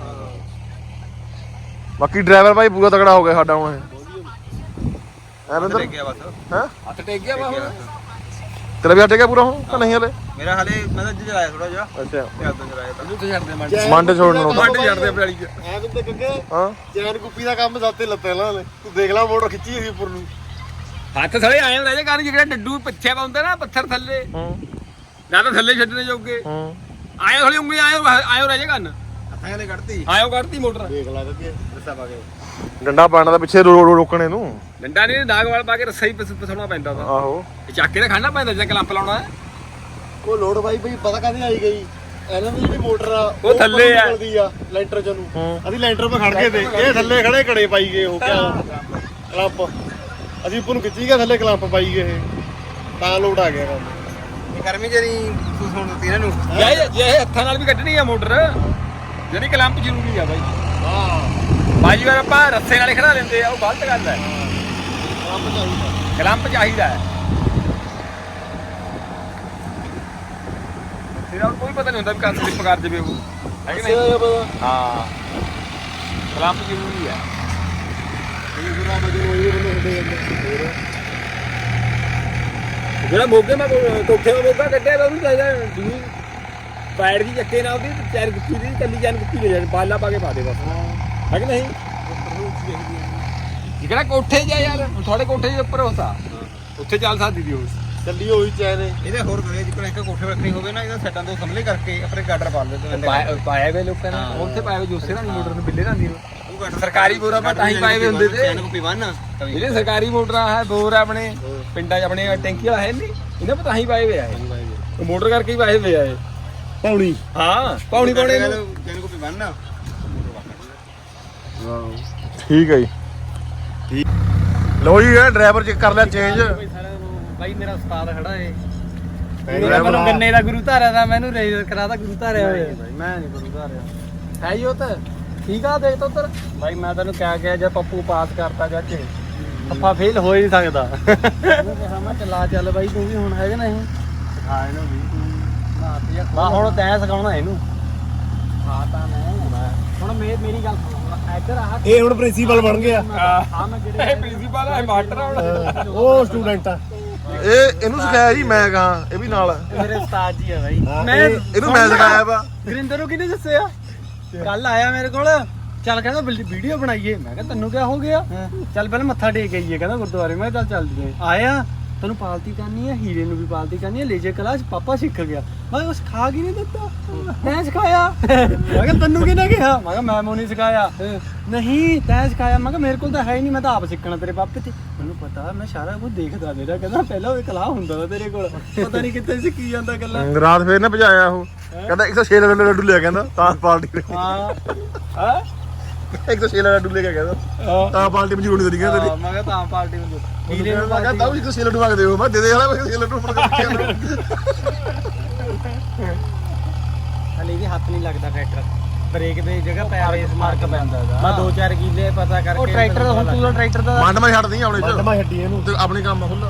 ਬਾਕੀ ਡਰਾਈਵਰ ਭਾਈ ਪੂਰਾ ਤਕੜਾ ਹੋ ਗਿਆ ਸਾਡਾ ਹੁਣ ਇਹ। ਗਿਆ ਬਸ। ਹੈ? ਹੱਥ ਟੇਕ ਗਿਆ ਵਾ ਹੁਣ ਤੇਰਾ ਵੀ ਹਟੇਗਾ ਪੂਰਾ ਹੁਣ ਕਿ ਨਹੀਂ ਹਲੇ? ਮੇਰਾ ਹਲੇ ਮੈਂ ਤਾਂ ਅੱਜ ਚਲਾਇਆ ਥੋੜਾ ਜਿਹਾ। ਅੱਛਾ। ਤੇ ਉਦੋਂ ਚਲਾਇਆ ਤਾਂ। ਛੱਡ ਦੇ ਮੰਡ ਮੰਡ ਛੋੜਨ ਨੂੰ ਮੰਡ ਛੱਡ ਦੇ ਪਰਾਲੀ ਚ। ਐ ਤੂੰ ਤੇ ਹਾਂ। ਚੈਨ ਕੁੱਪੀ ਦਾ ਕੰਮ ਸਾਤੇ ਲੱਤੇ ਲਾ ਲੈ ਤੂੰ ਦੇਖ ਲੈ ਮੋਟਰ ਖਿੱਚੀ ਸੀ ਉੱਪਰ ਨੂੰ। ਹੱਥ ਥਲੇ ਆਏ ਰਹਿ ਜੇ ਕਰਨ ਜਿਹੜੇ ਡੱਡੂ ਪਿੱਛੇ ਪਾਉਂਦੇ ਨਾ ਪੱਥਰ ਥੱਲੇ। ਹੂੰ। ਨਾ ਤਾਂ ਥੱਲੇ ਛੱਡਣੇ ਜੋਗੇ। ਹੂੰ। ਆਏ ਥੋੜੀ ਉਂਗਲੀ ਆਏ ਆਏ ਰਹਿ ਜੇ ਕੰਨ ਹੱਥਾਂ ਨੇ ਕੱਢਤੀ। ਆਇਓ ਕੱਢਤੀ ਮੋਟਰ। ਦੇਖ ਲਾ ਕਿ ਦੱਸਾ ਪਾ ਕੇ। ਡੰਡਾ ਪਾਣਾ ਦਾ ਪਿੱਛੇ ਰੋ- ਰੋ- ਰੋਕਣੇ ਨੂੰ। ਡੰਡਾ ਨਹੀਂ ਨਾਗ ਵਾਲ ਪਾ ਕੇ ਰੱਸਾ ਹੀ ਪਸ- ਪਸਾਉਣਾ ਪੈਂਦਾ ਤਾਂ ਆਹੋ। ਇਹ ਚੱਕ ਕੇ ਤਾਂ ਖੜਨਾ ਪੈਂਦਾ ਜੇ ਕਲੰਪ ਲਾਉਣਾ ਹੈ। ਉਹ ਲੋਡ ਬਾਈ ਬਈ ਪਤਾ ਕਾਹਦੀ ਆਈ ਗਈ। ਇਹਨਾਂ ਦੀ ਜਿਹੜੀ ਮੋਟਰ ਆ ਉਹ ਥੱਲੇ ਆ। ਨਿਕਲਦੀ ਆ ਲੈਂਟਰ ਚ ਨੂੰ। ਅਸੀਂ ਲੈਂਟਰ 'ਤੇ ਖੜ ਗਏ ਤੇ ਇਹ ਥੱਲੇ ਖੜੇ ਕੜੇ ਪਾਈ ਗਏ ਉਹ ਕਿਆ ਕਲੰਪ। ਅਸੀਂ ਉੱਪਰ ਨੂੰ ਖਿੱਚੀ ਗਏ ਥੱਲੇ ਕਲੰਪ ਪਾਈ ਗਏ ਇਹ। ਤਾਂ ਲੋਡ ਆ ਗਿਆ ਕੰਮ। ਗਰਮੀ ਜਰੀ ਤੂੰ ਸੁਣ ਦਿੱਤੀ ਇਹਨਾਂ ਨੂੰ। ਜੇ ਇਹ- ਜੇ ਇਹ ਹੱਥਾਂ ਨਾਲ ਵੀ ਕੱਢਣੀ ਆ ਮੋਟਰ ਜਿਹੜੀ ਕਲੰਪ ਜ਼ਰੂਰੀ ਆ ਬਾਈ। ਹਾਂ। ਬਾਜੀ ਵਾਰ ਆਪਾਂ ਰੱਸੇ ਨਾਲ ਹੀ ਖੜਾ ਲੈਂਦੇ ਆ ਉਹ ਗਲਤ ਗੱਲ ਹੈ। ਕਲੰਪ ਚਾਹੀਦਾ। ਕਲੰਪ ਚਾਹੀਦਾ ਹੈ। ਉਹ ਕੋਈ ਪਤਾ ਨਹੀਂ ਹੁੰਦਾ ਵੀ ਕਦ ਸਲਿੱਪ ਕਰ ਜਾਵੇ ਉਹ ਹੈ ਕਿ ਨਹੀਂ। ਹਾਂ। ਕਲੰਪ ਜ਼ਰੂਰੀ ਹੈ ਬੰਦੇ ਹੁੰਦੇ ਜਾਂਦੇ ਜਿਹੜਾ ਮੋਗੇ ਮੈਂ ਕੋਠੇ ਦਾ ਮੋਗਾ ਕੱਢਿਆ ਤਾਂ ਉਹਨੂੰ ਚਾਹੀਦਾ ਦੂਰ ਪੈਰ ਦੀ ਚੱਕੇ ਨਾਲ ਉਹਦੀ ਚਾਰ ਗੁੱਤੀ ਦੀ ਕੱਲੀ ਜਾਨ ਗੁੱਤੀ ਲੈ ਜਾ ਬਾਲਾ ਪਾ ਕੇ ਪਾ ਦੇ ਬਸ। ਹੈ। ਕਿ ਨਹੀਂ? ਜਿਹੜਾ ਕੋਠੇ ਜਾ ਯਾਰ? ਤੁਹਾਡੇ ਕੋਠੇ ਦੇ ਉੱਪਰ ਹੋਤਾ। ਉੱਥੇ ਚੱਲ ਸਕਦੀ ਦੀ ਉਸ ਚੱਲੀ ਹੋਈ ਚੈਨ ਇਹਦੇ ਹੋਰ ਕੋਈ ਜਿੱਕਣ ਇੱਕ ਕੋਠੇ ਰੱਖਣੀ ਹੋਵੇ ਨਾ ਇਹਦਾ ਸੈਟਾਂ ਤੋਂ ਸੰਭਲੇ ਕਰਕੇ ਆਪਣੇ ਗਾਡਰ ਪਾ ਲੈਂਦੇ ਪਾਇਆ ਵੇ ਲੋਕਾਂ ਨੇ। ਉੱਥੇ ਪਾਇਆ ਵੇ ਜੋਸੇ ਨਾਲ ਮੋਟਰ ਨੂੰ ਬਿੱਲੇ ਨਾਲ ਦੀ ਸਰਕਾਰੀ ਬੋਰਾ ਪਰ ਤਾਂ ਹੀ ਪਾਏ ਵੇ ਹੁੰਦੇ ਤੇ। ਚੈਨ ਕੋ ਪਿਵਨ ਜਿਹੜੇ ਸਰਕਾਰੀ ਮੋਟਰਾਂ ਹੈ ਬੋਰ ਆ ਆਪਣੇ ਪਿੰਡਾਂ 'ਚ ਆਪਣੇ ਟੈਂਕੀ ਵਾਲਾ ਹੈ ਨਹੀਂ। ਇਹਨਾਂ ਪਰ ਤਾਂ ਹੀ ਪਾਏ ਵੇ ਆ ਇਹ। ਮੋਟਰ ਕਰਕੇ ਹੀ ਪਾਏ ਵੇ ਆ ਇਹ। ਪੌਣੀ। ਹਾਂ ਪੌਣੀ ਪੌਣੇ ਨੂੰ। ਚੈਨ ਕੋ ਪਿਵਨ ਨਾ ਠੀਕ ਹੈ ਜੀ। ਲਓ ਜੀ ਇਹ ਡਰਾਈਵਰ ਚੈੱਕ ਕਰ ਲਿਆ ਚੇਂਜ ਬਾਈ ਮੇਰਾ ਉਸਤਾਦ ਖੜਾ ਏ। ਮੈਨੂੰ ਆ। ਗੰਨੇ ਦਾ ਗੁਰੂ ਧਾਰਿਆ ਦਾ ਮੈਨੂੰ ਰੇਜਰ ਕਰਾਦਾ ਗੁਰੂ ਧਾਰਿਆ ਹੋਇਆ। ਮੈਂ ਨਹੀਂ ਗੁਰੂ ਧਾਰਿਆ। ਹੈ ਹੀ ਉਹ ਤਾਂ। ਠੀਕ ਆ ਦੇਖ ਤਾ ਉੱਧਰ। ਬਾਈ ਮੈਂ ਤੈਨੂੰ ਕਹਿ ਗਿਆ ਜੇ ਪੱਪੂ ਪਾਸ ਕਰਤਾ ਚਾਚੇ ਅੱਪਾ ਫੇਲ ਹੋ ਹੀ ਨਹੀਂ ਸਕਦਾ। ਉਹਨੂੰ ਕਿਹਾ ਮੈਂ ਚਲਾ ਚੱਲ ਬਾਈ ਤੂੰ ਵੀ ਹੁਣ ਹੈਗਾ ਨਹੀਂ ਸਿਖਾ ਇਹਨੂੰ ਵੀ ਤੂੰ ਮੈਂ ਹੁਣ ਤੈਂ ਸਿਖਾਉਣਾ ਇਹਨੂੰ। ਹਾਂ ਤਾਂ ਮੈਂ ਹੁਣ। ਮੇ- ਮੇਰੀ ਗੱਲ ਸੁਣ ਇੱਧਰ ਆ। ਇਹ ਹੁਣ ਪ੍ਰਿੰਸੀਪਲ ਬਣ ਗਿਆ। ਆ ਮੈਂ ਜਿਹੜੇ ਇਹ ਪ੍ਰਿੰਸੀਪਲ ਹੈ ਮਾਸਟਰ ਆ ਹੁਣ। ਉਹ ਸਟੂਡੈਂਟ ਆ। ਇਹ ਇਹਨੂੰ ਸਿਖਾਇਆ ਜੀ ਮੈਂ ਕਹਾਂ ਇਹ ਵੀ ਨਾਲ ਮੇਰੇ ਉਸਤਾਦ ਜੀ ਆ ਬਾਈ। ਮੈਂ ਇਹ- ਇਹਨੂੰ ਮੈਂ ਸਿਖਾਇਆ ਵਾ। ਗਰਿੰਦਰ ਨੂੰ ਕਿਹਨੇ ਦੱਸਿਆ? ਕੱਲ ਆਇਆ ਮੇਰੇ ਕੋਲ। ਚੱਲ ਕਹਿੰਦਾ ਵੀਡੀਓ ਬਣਾਈਏ। ਮੈਂ ਕਿਹਾ ਤੈਨੂੰ ਕਿਆ ਹੋ ਗਿਆ? ਚੱਲ ਪਹਿਲਾਂ ਮੱਥਾ ਟੇਕ ਆਈਏ ਕਹਿੰਦਾ ਗੁਰਦੁਆਰੇ। ਮੈਂ ਕਿਹਾ ਚੱਲ ਚੱਲਦੇ। ਆਇਆ। ਤੈਨੂੰ ਪਾਲਤੀ ਕਰਨੀ ਹੈ ਹੀਰੇ ਨੂੰ ਵੀ ਪਾਲਤੀ ਕਰਨੀ ਹੈ ਲੇਜਰ ਕਲਾਸ ਪਾਪਾ ਸਿੱਖ ਗਿਆ। ਮੈਂ ਕਿਹਾ ਉਹ ਸਿਖਾ ਕੀ ਨਹੀਂ ਦਿੱਤਾ? ਤੈਂ ਸਿਖਾਇਆ? ਮੈਂ ਕਿਹਾ ਤੈਨੂੰ ਕਿਹਨੇ ਕਿਹਾ? ਮੈਂ ਕਿਹਾ ਮੈਂ ਮੋ ਨਹੀਂ ਸਿਖਾਇਆ। ਨਹੀਂ ਤੈਂ ਸਿਖਾਇਆ। ਮੈਂ ਕਿਹਾ ਮੇਰੇ ਕੋਲ ਤਾਂ ਹੈ ਹੀ ਨਹੀਂ ਮੈਂ ਤਾਂ ਆਪ ਸਿੱਖਣਾ ਤੇਰੇ ਪਾਪੇ ਤੇ ਮੈਨੂੰ ਪਤਾ ਮੈਂ ਸਾਰਾ ਕੁਝ ਦੇਖਦਾ ਮੇਰਾ ਕਹਿੰਦਾ ਪਹਿਲਾਂ ਉਹ ਕਲਾ ਹੁੰਦਾ ਤਾ ਤੇਰੇ ਕੋਲ। ਪਤਾ ਨਹੀਂ ਕਿੱਥੇ ਸਿੱਖੀ ਜਾਂਦਾ ਗੱਲਾਂ ਰਾਤ ਫੇਰ ਨੇ ਭਜਾਇਆ ਉਹ। ਕਹਿੰਦਾ 106 ਲੱਡੂ ਲੱਡੂ ਲਿਆ ਕਹਿੰਦਾ ਤਾਂ ਪਾਰਟੀ ਹਾਂ। ਹਾਂ? 106 ਲੱਡੂ ਲੈ ਕੇ ਕਹਿੰਦਾ ਤਾਂ ਪਾਰਟੀ ਮਨਜ਼ੂਰ ਨਹੀਂ ਕਹਿੰਦਾ ਤੇਰੀ। ਹਾਂ, ਮੈਂ ਕਿਹਾ ਤਾਂ ਪਾਰਟੀ ਨੂੰ ਹੀਰੇ ਨੂੰ ਮੈਂ ਕਹਿੰਦਾ ਵੀ 106 ਲੱਡੂ ਮੰਗ ਦਿਓ ਮੈਂ ਦੇ ਦੇ ਹਲਾ 106 ਲੱਡੂ ਫੜ ਕੇ ਰੱਖਿਆ ਹਲੇ ਵੀ ਹੱਥ ਨਹੀਂ ਲੱਗਦਾ ਟਰੈਕਟਰ। ਬ੍ਰੇਕ ਦੇ ਜਗ੍ਹਾ ਪੈਰ ਇਸ ਮਾਰਕ ਪੈਂਦਾ ਮੈਂ ਦੋ ਚਾਰ ਕਿੱਲੇ ਪਤਾ ਕਰਕੇ ਉਹ ਟਰੈਕਟਰ ਹੁਣ ਤੂੰ ਟਰੈਕਟਰ ਦਾ ਮੰਡ ਮੈਂ ਛੱਡਦੀ ਆਪਣੇ ਚ ਮੈਂ ਛੱਡੀ ਇਹਨੂੰ। ਤੇ ਆਪਣੀ ਕੰਮ ਖੁੱਲਾ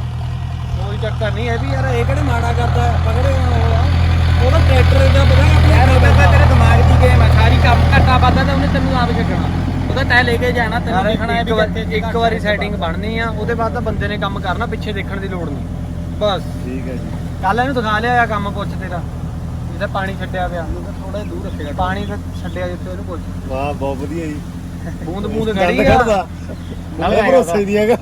ਕੋਈ ਚੱਕਰ ਨਹੀਂ ਇਹ ਵੀ ਯਾਰ ਇਹ ਕਿਹੜੇ ਮਾੜਾ ਕਰਦਾ ਪਕੜੇ ਉਹਦਾ ਟਰੈਕਟਰ ਦਾ ਪਤਾ ਆਪਣੇ ਤੇਰੇ ਦਿਮਾਗ ਦੀ ਗੇਮ ਹੈ ਸਾਰੀ ਕੰਮ ਘੱਟਾ ਵੱਧਦਾ ਤੇ ਉਹਨੇ ਤੈਨੂੰ ਆਪ ਛੱਡਣਾ। ਉਹਦਾ ਤੈ ਲੈ ਕੇ ਜਾਣਾ ਤੈਨੂੰ ਦੇਖਣਾ ਹੈ ਵੀ ਇੱਕ ਵਾਰੀ ਸੈਟਿੰਗ ਬਣਨੀ ਆ ਉਹਦੇ ਬਾਅਦ ਤਾਂ ਬੰਦੇ ਨੇ ਕੰਮ ਕਰਨਾ ਪਿੱਛੇ ਦੇਖਣ ਦੀ ਲੋੜ ਨਹੀਂ। ਬਸ। ਠੀਕ ਹੈ ਜੀ। ਕੱਲ ਇਹਨੂੰ ਦਿਖਾ ਲਿਆ ਆ ਕੰਮ ਪੁੱਛ ਤੇਰਾ। ਜਿਹਦਾ ਪਾਣੀ ਛੱਡਿਆ ਪਿਆ। ਥੋੜਾ ਦੂਰ ਰੱਖੇਗਾ। ਪਾਣੀ ਤਾਂ ਛੱਡਿਆ ਜਿੱਥੇ ਉਹਨੂੰ ਪੁੱਛ। ਵਾਹ ਬਹੁਤ ਵਧੀਆ ਜੀ। ਬੂੰਦ ਬੂੰਦ ਦੰਦ ਖੜੀ ਆ। ਕੱਢਦਾ। ਨਾਲੇ ਭਰੋਸੇ ਦੀ ਹੈਗਾ।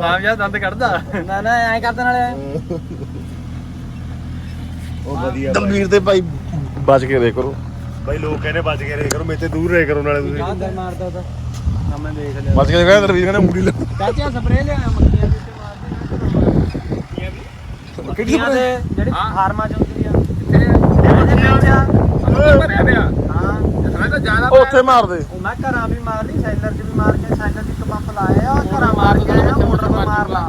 ਹਾਂ ਯਾਰ ਦੰਦ ਕੱਢਦਾ। ਨਾ ਨਾ ਐਂ ਕਰਦਾ ਨਾਲੇ। ਉਹ ਵਧੀਆ। ਦਲਵੀਰ ਤੇ ਭਾਈ ਬਚ ਕੇ ਦੇ ਕਰੋ ਬਾਈ ਲੋਕ ਕਹਿੰਦੇ ਬਚ ਕੇ ਰਹੇ ਕਰੋ ਮੇਰੇ ਤੇ ਦੂਰ ਰਹੇ ਕਰੋ ਨਾਲੇ ਤੁਸੀਂ। ਅੰਦਰ ਮਾਰਦਾ ਉਹਦਾ ਨਾ ਮੈਂ ਦੇਖ ਲਿਆ। ਬਚ ਕੇ ਕਹਿੰਦਾ ਦਲਵੀਰ ਕਹਿੰਦਾ ਮੂੜੀ ਲਾ। ਚਾਚਾ ਸਪਰੇਅ ਲਿਆ ਮੱਖੀਆਂ ਦੀ। ਤੇ ਮਾਰਦੇ ਮੱਖੀਆਂ ਦੇ ਜਿਹੜੀ ਫਾਰਮਾਂ ਚ ਹੁੰਦੀ ਆ। ਉੱਥੇ ਮਾਰ ਦੇ ਉਹ ਮੈਂ ਘਰਾਂ ਵੀ ਮਾਰ ਲਈ ਸੈਲਰ 'ਚ ਵੀ ਮਾਰ ਕੇ ਸੈਲਰ 'ਚ ਇੱਕ ਪੰਪ ਲਾਇਆ ਆ ਘਰਾਂ ਮਾਰ ਕੇ ਆਇਆ ਮੋਟਰ ਤੋਂ ਮਾਰ ਲਾ।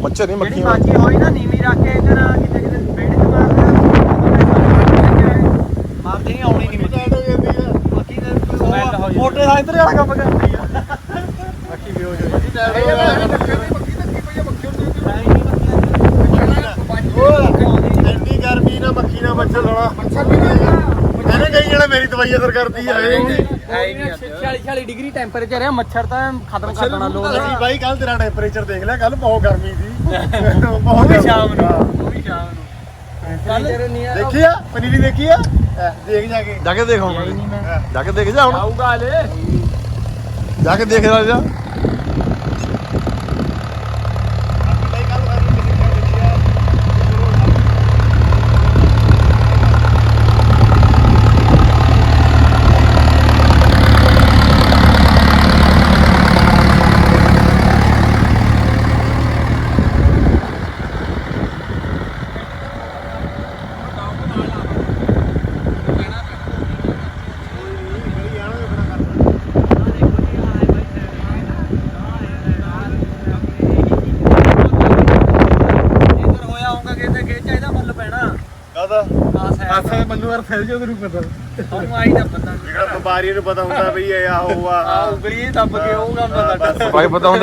ਮੱਛਰ ਨਹੀਂ ਬਾਜੀ ਹੋਈ ਨਾ ਨੀਵੀਂ ਰੱਖ ਕੇ ਇਧਰ ਕਿਤੇ ਕਿਤੇ ਬੇੜੇ ਤੇ ਮਾਰ ਲਿਆ। ਮਾਰਦੇ ਨਹੀਂ ਆਉਣੀ ਨਹੀਂ ਬਾਕੀ ਦੇ ਮੋਟੇ ਦਾ ਇਧਰ ਵਾਲਾ ਕੰਮ ਕਰਦੀ ਆ ਬਾਕੀ ਵੀ ਹੋ ਜਾਏ ਐਡੀ ਗਰਮੀ ਨਾ ਮੱਖੀ ਨਾ ਮੱਛਰ ਲਾਉਣਾ ਮੱਛਰ ਵੀ ਕਹਿੰਦੇ ਕਈ ਜਣੇ ਮੇਰੀ ਦਵਾਈ ਅਸਰ ਕਰਦੀ ਆ ਇਹ 40 40 ਡਿਗਰੀ ਟੈਂਪਰੇਚਰ ਹੈ ਮੱਛਰ ਤਾਂ ਖਤਮ ਕਰ ਦੇਣਾ ਲੋਕ ਅਸੀਂ ਬਾਈ ਕੱਲ ਤੇਰਾ ਟੈਂਪਰੇਚਰ ਦੇਖ ਲਿਆ ਕੱਲ ਬਹੁਤ ਗਰਮੀ ਸੀ ਉਹ ਬਹੁਤ। ਸ਼ਾਮ ਨੂੰ ਉਹ ਵੀ ਸ਼ਾਮ ਨੂੰ ਨਹੀਂ ਆ ਦੇਖੀ ਆ ਪਨੀਰੀ ਦੇਖੀ ਆ ਦੇਖ ਜਾ ਕੇ। ਜਾ ਕੇ ਦੇਖ ਹੁਣ। ਜਾ ਕੇ ਦੇਖ ਜਾ ਹੁਣ। ਆਊਗਾ ਹਲੇ। ਜਾ ਕੇ ਦੇਖ ਜਾ ਬਾਈ ਕੱਲ ਗਰਮੀ ਦੇਖੀ ਆ ਵਾਰ ਫੈਲ ਜੋ ਤੈਨੂੰ ਪਤਾ। ਆਈ ਤਾਂ ਪਤਾ। ਜਿਹੜਾ ਵਪਾਰੀ ਨੂੰ ਪਤਾ ਹੁੰਦਾ ਬਈ ਇਹ ਆ ਉਹ ਆ ਉਂਗਲੀ ਦੱਬ ਕੇ ਉਹ ਕੰਮ ਦਾ ਸਾਡਾ ਭਾਈ ਪਤਾ ਹੁੰਦਾ